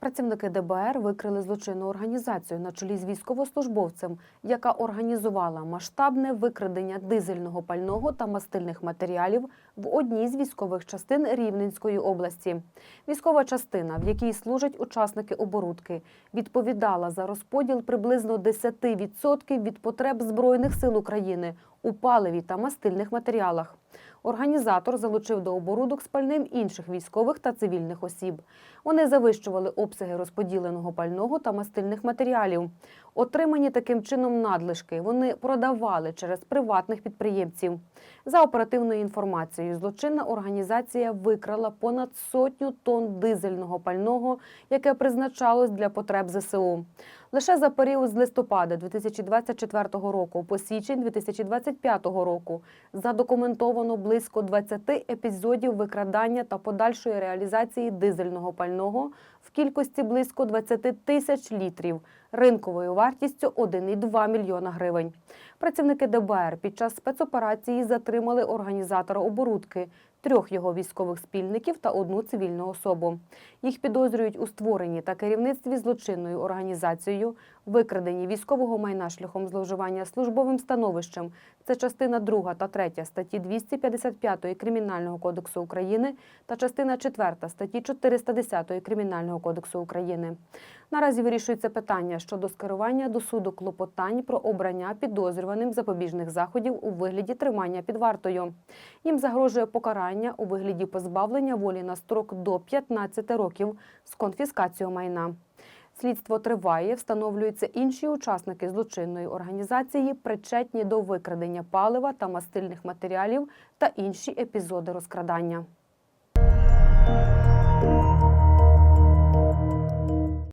Працівники ДБР викрили злочинну організацію на чолі з військовослужбовцем, яка організувала масштабне викрадення дизельного пального та мастильних матеріалів в одній з військових частин Рівненської області. Військова частина, в якій служать учасники оборудки, відповідала за розподіл приблизно 10% від потреб Збройних сил України у паливі та мастильних матеріалах. Організатор залучив до оборудок з пальним інших військових та цивільних осіб. Вони завищували обсяги розподіленого пального та мастильних матеріалів. Отримані таким чином надлишки вони продавали через приватних підприємців. За оперативною інформацією, злочинна організація викрала понад сотню тонн дизельного пального, яке призначалось для потреб ЗСУ. Лише за період з листопада 2024 року по січень 2025 року задокументовано близько 20 епізодів викрадання та подальшої реалізації дизельного пального в кількості близько 20 тисяч літрів ринкової ринковою вартістю 1,2 мільйона гривень. Працівники ДБР під час спецоперації затримали організатора оборудки, трьох його військових спільників та одну цивільну особу. Їх підозрюють у створенні та керівництві злочинною організацією, викраденні військового майна шляхом зловживання службовим становищем. Це частина 2 та 3 статті 255 Кримінального кодексу України та частина 4 статті 410 Кримінального кодексу України. Наразі вирішується питання щодо скерування до суду клопотань про обрання підозрюваним запобіжних заходів у вигляді тримання під вартою. Їм загрожує покарання у вигляді позбавлення волі на строк до 15 років з конфіскацією майна. Слідство триває, встановлюються інші учасники злочинної організації, причетні до викрадення палива та мастильних матеріалів та інші епізоди розкрадання.